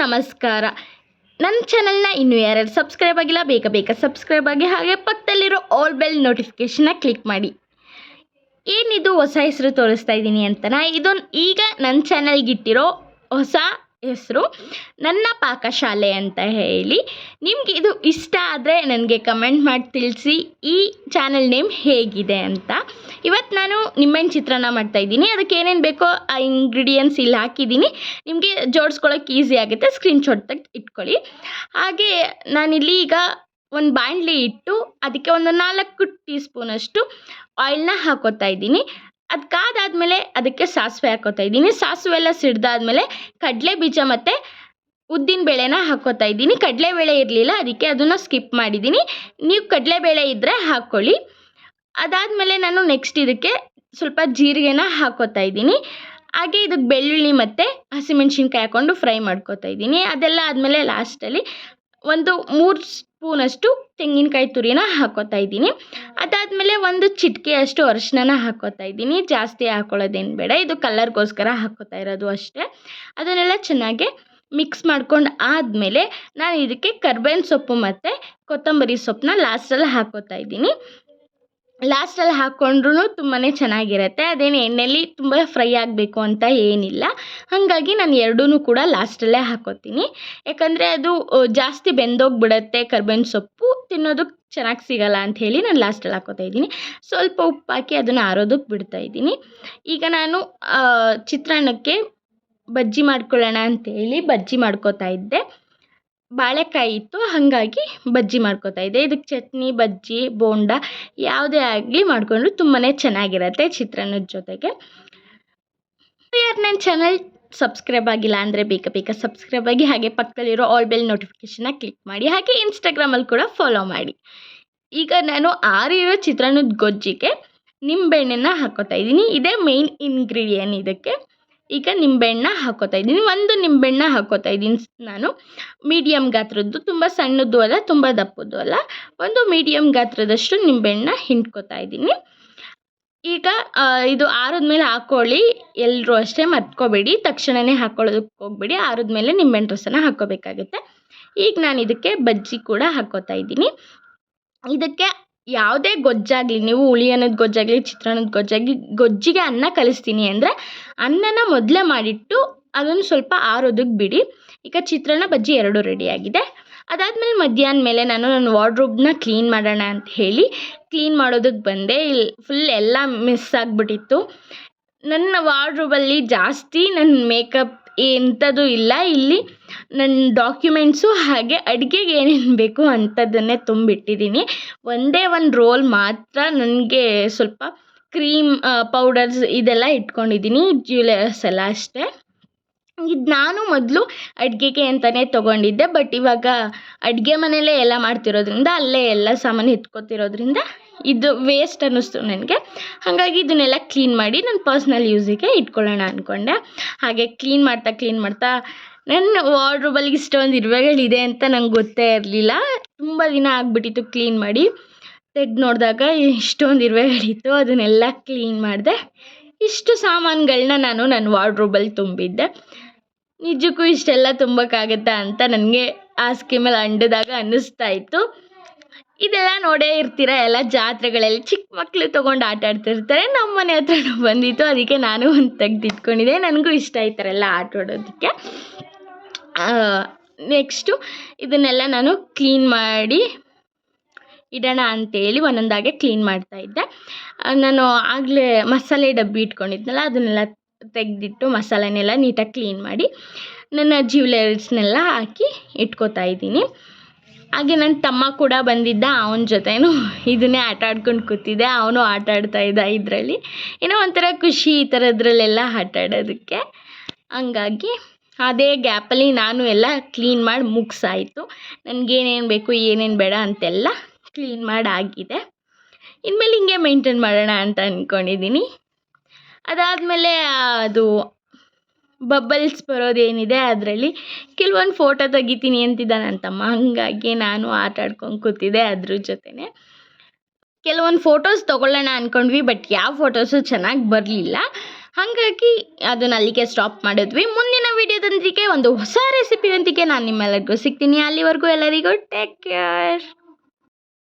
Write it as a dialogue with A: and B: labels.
A: ನಮಸ್ಕಾರ. ನನ್ನ ಚಾನಲ್ನ ಇನ್ನೂ ಯಾರು ಸಬ್ಸ್ಕ್ರೈಬ್ ಆಗಿಲ್ಲ, ಬೇಗ ಬೇಗ ಸಬ್ಸ್ಕ್ರೈಬ್ ಆಗಿ ಹಾಗೆ ಪಕ್ಕದಲ್ಲಿರೋ ಆಲ್ ಬೆಲ್ ನೋಟಿಫಿಕೇಷನ್ನ ಕ್ಲಿಕ್ ಮಾಡಿ. ಏನಿದು ಹೊಸ ಹೆಸರು ತೋರಿಸ್ತಾ ಇದ್ದೀನಿ ಅಂತನಾ ಇದು ಈಗ ನನ್ನ ಚಾನಲ್ಗಿಟ್ಟಿರೋ ಹೊಸ ಹೆಸರು ನನ್ನ ಪಾಕಶಾಲೆ ಅಂತ ಹೇಳಿ. ನಿಮಗೆ ಇದು ಇಷ್ಟ ಆದರೆ ನನಗೆ ಕಮೆಂಟ್ ಮಾಡಿ ತಿಳಿಸಿ. ಈ ಚಾನಲ್ ನೇಮ್ ಹೇಗಿದೆ ಅಂತ. ಇವತ್ತು ನಾನು ನಿಂಬೆಹಣ್ಣು ಚಿತ್ರಾನ್ನ ಮಾಡ್ತಾಯಿದ್ದೀನಿ ಅದಕ್ಕೆ ಏನೇನು ಬೇಕೋ ಆ ಇಂಗ್ರೀಡಿಯೆಂಟ್ಸ್ ಇಲ್ಲಿ ಹಾಕಿದ್ದೀನಿ. ನಿಮಗೆ ಜೋಡಿಸ್ಕೊಳ್ಳೋಕೆ ಈಸಿ ಆಗುತ್ತೆ. ಸ್ಕ್ರೀನ್ಶಾಟ್ ತೆಗೆದು ಇಟ್ಕೊಳ್ಳಿ. ಹಾಗೆ ನಾನಿಲ್ಲಿ ಈಗ ಒಂದು ಬಾಣಲಿ ಇಟ್ಟು, ಅದಕ್ಕೆ ಒಂದು ನಾಲ್ಕು ಟೀ ಸ್ಪೂನಷ್ಟು ಆಯಿಲ್ನ ಹಾಕೋತಾ ಇದ್ದೀನಿ. ಅದು ಕಾದಾದಮೇಲೆ ಅದಕ್ಕೆ ಸಾಸಿವೆ ಹಾಕೋತಾ ಇದ್ದೀನಿ. ಸಾಸಿವೆ ಎಲ್ಲ ಸಿಡ್ದಾದ್ಮೇಲೆ ಕಡಲೆ ಬೀಜ ಮತ್ತು ಉದ್ದಿನ ಬೇಳೆನ ಹಾಕೋತಾ ಇದ್ದೀನಿ. ಕಡಲೆಬೇಳೆ ಇರಲಿಲ್ಲ, ಅದಕ್ಕೆ ಅದನ್ನು ಸ್ಕಿಪ್ ಮಾಡಿದ್ದೀನಿ. ನೀವು ಕಡಲೆಬೇಳೆ ಇದ್ದರೆ ಹಾಕ್ಕೊಳ್ಳಿ ಅದಾದಮೇಲೆ ನಾನು ನೆಕ್ಸ್ಟ್ ಇದಕ್ಕೆ ಸ್ವಲ್ಪ ಜೀರಿಗೆನ ಹಾಕೋತಾ ಇದ್ದೀನಿ. ಹಾಗೆ ಇದಕ್ಕೆ ಬೆಳ್ಳುಳ್ಳಿ ಮತ್ತು ಹಸಿಮೆಣ್ಸಿನ್ಕಾಯಿ ಹಾಕ್ಕೊಂಡು ಫ್ರೈ ಮಾಡ್ಕೋತಾ ಇದ್ದೀನಿ. ಅದೆಲ್ಲ ಆದಮೇಲೆ ಲಾಸ್ಟಲ್ಲಿ ಒಂದು ಮೂರು ಸ್ಪೂನಷ್ಟು ತೆಂಗಿನಕಾಯಿ ತುರಿನ ಹಾಕೋತಾ ಇದ್ದೀನಿ. ಅದಾದಮೇಲೆ ಒಂದು ಚಿಟಿಕೆಯಷ್ಟು ಅರಿಶಿನ ಹಾಕೋತಾ ಇದ್ದೀನಿ. ಜಾಸ್ತಿ ಹಾಕೊಳ್ಳೋದೇನು ಬೇಡ. ಇದು ಕಲರ್ಗೋಸ್ಕರ ಹಾಕೋತಾ ಇರೋದು ಅಷ್ಟೇ. ಅದನ್ನೆಲ್ಲ ಚೆನ್ನಾಗಿ ಮಿಕ್ಸ್ ಮಾಡ್ಕೊಂಡು ಆದಮೇಲೆ ನಾನು ಇದಕ್ಕೆ ಕರ್ಬೇವಿನ ಸೊಪ್ಪು ಮತ್ತು ಕೊತ್ತಂಬರಿ ಸೊಪ್ಪನ್ನ ಲಾಸ್ಟಲ್ಲಿ ಹಾಕೋತಾ ಇದ್ದೀನಿ. ಲಾಸ್ಟಲ್ಲಿ ಹಾಕ್ಕೊಂಡ್ರೂ ತುಂಬಾ ಚೆನ್ನಾಗಿರುತ್ತೆ. ಅದೇನು ಎಣ್ಣೆಲಿ ತುಂಬ ಫ್ರೈ ಆಗಬೇಕು ಅಂತ ಏನಿಲ್ಲ. ಹಾಗಾಗಿ ನಾನು ಎರಡೂ ಕೂಡ ಲಾಸ್ಟಲ್ಲೇ ಹಾಕೋತೀನಿ. ಯಾಕಂದರೆ ಅದು ಜಾಸ್ತಿ ಬೆಂದೋಗ್ಬಿಡತ್ತೆ ಕರ್ಬೇವಿನ ಸೊಪ್ಪು. ತಿನ್ನೋದಕ್ಕೆ ಚೆನ್ನಾಗಿ ಸಿಗಲ್ಲ ಅಂತ ಹೇಳಿ ನಾನು ಲಾಸ್ಟಲ್ಲಿ ಹಾಕೋತಾ ಇದ್ದೀನಿ. ಸ್ವಲ್ಪ ಉಪ್ಪು ಹಾಕಿ ಅದನ್ನು ಆರೋದಕ್ಕೆ ಬಿಡ್ತಾ ಇದ್ದೀನಿ. ಈಗ ನಾನು ಚಿತ್ರಾನ್ನಕ್ಕೆ ಬಜ್ಜಿ ಮಾಡ್ಕೊಳ್ಳೋಣ ಅಂತೇಳಿ ಬಜ್ಜಿ ಮಾಡ್ಕೋತಾ ಇದ್ದೆ. ಬಾಳೆಕಾಯಿ ಇತ್ತು, ಹಾಗಾಗಿ ಬಜ್ಜಿ ಮಾಡ್ಕೋತಾ ಇದ್ದೆ. ಇದಕ್ಕೆ ಚಟ್ನಿ, ಬಜ್ಜಿ, ಬೋಂಡ ಯಾವುದೇ ಆಗಲಿ ಮಾಡಿಕೊಂಡ್ರು ತುಂಬಾ ಚೆನ್ನಾಗಿರತ್ತೆ ಚಿತ್ರಾನ್ನದ ಜೊತೆಗೆ. ಯಾರು ನನ್ನ ಚಾನಲ್ ಸಬ್ಸ್ಕ್ರೈಬ್ ಆಗಿಲ್ಲ ಅಂದರೆ ಬೇಗ ಬೇಗ ಸಬ್ಸ್ಕ್ರೈಬ್ ಆಗಿ, ಹಾಗೆ ಪಕ್ಕದಲ್ಲಿರೋ ಆಲ್ ಬೆಲ್ ನೋಟಿಫಿಕೇಷನ್ನ ಕ್ಲಿಕ್ ಮಾಡಿ, ಹಾಗೆ ಇನ್ಸ್ಟಾಗ್ರಾಮಲ್ಲಿ ಕೂಡ ಫಾಲೋ ಮಾಡಿ. ಈಗ ನಾನು ಆರಿರೋ ಚಿತ್ರಾನ್ನದ ಗೊಜ್ಜಿಗೆ ನಿಂಬೆಹಣ್ಣನ್ನು ಹಾಕೋತಾ ಇದ್ದೀನಿ. ಇದೇ ಮೇಯ್ನ್ ಇಂಗ್ರೀಡಿಯನ್ ಇದಕ್ಕೆ. ಈಗ ನಿಂಬೆಹಣ್ಣ ಹಾಕೋತಾ ಇದ್ದೀನಿ. ಒಂದು ನಿಂಬೆಹಣ್ಣ ಹಾಕೋತಾ ಇದ್ದೀನಿ. ನಾನು ಮೀಡಿಯಮ್ ಗಾತ್ರದ್ದು ತುಂಬ ಸಣ್ಣದ್ದು ಅಲ್ಲ, ತುಂಬ ದಪ್ಪದ್ದು ಅಲ್ಲ. ಒಂದು ಮೀಡಿಯಮ್ ಗಾತ್ರದಷ್ಟು ನಿಂಬೆಹಣ್ಣ ಹಿಂಡ್ಕೋತಾ ಇದ್ದೀನಿ. ಈಗ ಇದು ಆರದ ಆರಿದ್ಮೇಲೆ ಹಾಕ್ಕೊಳ್ಳಿ ಎಲ್ಲರೂ ಅಷ್ಟೇ ಮರ್ತ್ಕೋಬೇಡಿ. ತಕ್ಷಣವೇ ಹಾಕ್ಕೊಳ್ಳೋದಕ್ಕೆ ಹೋಗ್ಬೇಡಿ. ಆರಿದ್ಮೇಲೆ ನಿಂಬೆಹಣ್ಣು ರಸನ ಹಾಕ್ಕೋಬೇಕಾಗುತ್ತೆ. ಈಗ ನಾನು ಇದಕ್ಕೆ ಬಜ್ಜಿ ಕೂಡ ಹಾಕ್ಕೋತಾ ಇದ್ದೀನಿ. ಇದಕ್ಕೆ ಯಾವುದೇ ಗೊಜ್ಜಾಗಲಿ, ನೀವು ಹುಳಿ ಅನ್ನದ ಗೊಜ್ಜಾಗಲಿ, ಚಿತ್ರಾನ್ನದ ಗೊಜ್ಜಾಗಲಿ, ಗೊಜ್ಜಿಗೆ ಅನ್ನ ಕಲಿಸ್ತೀನಿ ಅಂದರೆ ಅನ್ನನ ಮೊದಲೇ ಮಾಡಿಟ್ಟು ಅದನ್ನು ಸ್ವಲ್ಪ ಆರೋದಕ್ಕೆ ಬಿಡಿ. ಈಗ ಚಿತ್ರಾನ್ನ ಬಜ್ಜಿ ಎರಡೂ ರೆಡಿಯಾಗಿದೆ ಅದಾದಮೇಲೆ ಮಧ್ಯಾಹ್ನ ಮೇಲೆ ನಾನು ನನ್ನ ವಾರ್ಡ್ರೋಬ್ನ ಕ್ಲೀನ್ ಮಾಡೋಣ ಅಂತ ಹೇಳಿ ಕ್ಲೀನ್ ಮಾಡೋದಕ್ಕೆ ಬಂದೆ. ಇಲ್ಲಿ ಫುಲ್ ಎಲ್ಲ ಮಿಸ್ ಆಗಿಬಿಟ್ಟಿತ್ತು. ನನ್ನ ವಾರ್ಡ್ರೋಬಲ್ಲಿ ಜಾಸ್ತಿ ನನ್ನ ಮೇಕಪ್ ಎಂಥದ್ದು ಇಲ್ಲ. ಇಲ್ಲಿ ನನ್ನ ಡಾಕ್ಯುಮೆಂಟ್ಸು ಹಾಗೆ ಅಡುಗೆಗೆ ಏನೇನು ಬೇಕು ಅಂಥದ್ದನ್ನೇ ತುಂಬಿಟ್ಟಿದ್ದೀನಿ. ಒಂದೇ ಒಂದು ರೋಲ್ ಮಾತ್ರ ನನಗೆ ಸ್ವಲ್ಪ ಕ್ರೀಮ್ ಪೌಡರ್ಸ್ ಇದೆಲ್ಲ ಇಟ್ಕೊಂಡಿದ್ದೀನಿ ಜ್ಯುವೆಲರ್ಸ್ ಎಲ್ಲ ಅಷ್ಟೇ. ಇದು ನಾನು ಮೊದಲು ಅಡುಗೆಗೆ ಅಂತಲೇ ತೊಗೊಂಡಿದ್ದೆ ಬಟ್ ಇವಾಗ ಅಡುಗೆ ಮನೆಯಲ್ಲೇ ಎಲ್ಲ ಮಾಡ್ತಿರೋದ್ರಿಂದ, ಅಲ್ಲೇ ಎಲ್ಲ ಸಾಮಾನು ಎತ್ಕೊತಿರೋದ್ರಿಂದ ಇದು ವೇಸ್ಟ್ ಅನ್ನಿಸ್ತು ನನಗೆ. ಹಾಗಾಗಿ ಇದನ್ನೆಲ್ಲ ಕ್ಲೀನ್ ಮಾಡಿ ನನ್ನ ಪರ್ಸ್ನಲ್ ಯೂಸಿಗೆ ಇಟ್ಕೊಳ್ಳೋಣ ಅಂದ್ಕೊಂಡೆ ಹಾಗೆ ಕ್ಲೀನ್ ಮಾಡ್ತಾ ಕ್ಲೀನ್ ಮಾಡ್ತಾ ನನ್ನ ವಾರ್ಡ್ರೋಬಲ್ಲಿ ಇಷ್ಟೊಂದು ಇರುವೆಗಳಿದೆ ಅಂತ ನಂಗೆ ಗೊತ್ತೇ ಇರಲಿಲ್ಲ. ತುಂಬ ದಿನ ಆಗಿಬಿಟ್ಟಿತ್ತು ಕ್ಲೀನ್ ಮಾಡಿ. ತೆಗ್ದು ನೋಡಿದಾಗ ಇಷ್ಟೊಂದು ಇರುವೆಗಳಿತ್ತು, ಅದನ್ನೆಲ್ಲ ಕ್ಲೀನ್ ಮಾಡಿದೆ. ಇಷ್ಟು ಸಾಮಾನುಗಳನ್ನ ನಾನು ನನ್ನ ವಾರ್ಡ್ರೋಬಲ್ಲಿ ತುಂಬಿದ್ದೆ. ನಿಜಕ್ಕೂ ಇಷ್ಟೆಲ್ಲ ತುಂಬಕ್ಕಾಗತ್ತಾ ಅಂತ ನನಗೆ ಆ ಸ್ಕೀಮಲ್ಲಿ ಅಂಡದಾಗ ಅನ್ನಿಸ್ತಾ ಇತ್ತು. ಇದೆಲ್ಲ ನೋಡೇ ಇರ್ತೀರ ಎಲ್ಲ ಜಾತ್ರೆಗಳಲ್ಲಿ? ಚಿಕ್ಕ ಮಕ್ಕಳು ತೊಗೊಂಡು ಆಟ ಆಡ್ತಿರ್ತಾರೆ. ನಮ್ಮ ಮನೆ ಹತ್ರ ಬಂದಿತ್ತು. ಅದಕ್ಕೆ ನಾನು ಒಂದು ತೆಗ್ದು ಇಟ್ಕೊಂಡಿದ್ದೆ. ನನಗೂ ಇಷ್ಟ ಈ ಥರ ಎಲ್ಲ ಆಟ ಆಡೋದಕ್ಕೆ. ನೆಕ್ಸ್ಟು ಇದನ್ನೆಲ್ಲ ನಾನು ಕ್ಲೀನ್ ಮಾಡಿ ಇಡೋಣ ಅಂತೇಳಿ ಒಂದೊಂದಾಗೆ ಕ್ಲೀನ್ ಮಾಡ್ತಾಯಿದ್ದೆ ನಾನು ಆಗಲೇ ಮಸಾಲೆ ಡಬ್ಬಿ ಇಟ್ಕೊಂಡಿದ್ನಲ್ಲ, ಅದನ್ನೆಲ್ಲ ತೆಗೆದಿಟ್ಟು ಮಸಾಲೆನೆಲ್ಲ ನೀಟಾಗಿ ಕ್ಲೀನ್ ಮಾಡಿ ನನ್ನ ಜ್ಯುವೆಲರ್ಸ್ನೆಲ್ಲ ಹಾಕಿ ಇಟ್ಕೋತಾ ಇದ್ದೀನಿ. ಹಾಗೆ ನನ್ನ ತಮ್ಮ ಕೂಡ ಬಂದಿದ್ದ ಅವನ ಜೊತೆಯೂ ಇದನ್ನೇ ಆಟ ಆಡ್ಕೊಂಡು ಕೂತಿದ್ದೆ. ಅವನು ಆಟ ಆಡ್ತಾ ಇದ್ದ ಇದರಲ್ಲಿ. ಏನೋ ಒಂಥರ ಖುಷಿ ಈ ಥರದ್ರಲ್ಲೆಲ್ಲ ಆಟ ಆಡೋದಕ್ಕೆ. ಹಂಗಾಗಿ ಅದೇ ಗ್ಯಾಪಲ್ಲಿ ನಾನು ಎಲ್ಲ ಕ್ಲೀನ್ ಮಾಡಿ ಮುಗಿಸಾಯಿತು. ನನಗೇನೇನು ಬೇಕು ಏನೇನು ಬೇಡ ಅಂತೆಲ್ಲ ಕ್ಲೀನ್ ಮಾಡಿ ಆಗಿದೆ. ಇನ್ಮೇಲೆ ಹಿಂಗೆ ಮೇಂಟೈನ್ ಮಾಡೋಣ ಅಂತ ಅಂದ್ಕೊಂಡಿದ್ದೀನಿ ಅದಾದಮೇಲೆ ಅದು ಬಬಲ್ಸ್ ಬರೋದೇನಿದೆ ಅದರಲ್ಲಿ. ಕೆಲವೊಂದು ಫೋಟೋ ತೆಗಿತೀನಿ ಅಂತಿದ್ದಾನೆ ನನ್ನ ಹಾಗಾಗಿ ನಾನು ಆಟ ಆಡ್ಕೊಂಡು ಕೂತಿದ್ದೆ ಅದ್ರ ಜೊತೆನೇ. ಕೆಲವೊಂದು ಫೋಟೋಸ್ ತೊಗೊಳ್ಳೋಣ ಅಂದ್ಕೊಂಡ್ವಿ ಬಟ್ ಯಾವ ಫೋಟೋಸು ಚೆನ್ನಾಗಿ ಬರಲಿಲ್ಲ. ಹಾಗಾಗಿ ಅದನ್ನ ಅಲ್ಲಿಗೆ ಸ್ಟಾಪ್ ಮಾಡಿದ್ವಿ. ಮುಂದಿನ ವಿಡಿಯೋದೊಂದಿಗೆ ಒಂದು ಹೊಸ ರೆಸಿಪಿಯೊಂದಿಗೆ ನಾನು ನಿಮ್ಮೆಲ್ಲರಿಗೂ ಸಿಗ್ತೀನಿ. ಅಲ್ಲಿವರೆಗೂ ಎಲ್ಲರಿಗೂ ಟೇಕ್ ಕೇರ್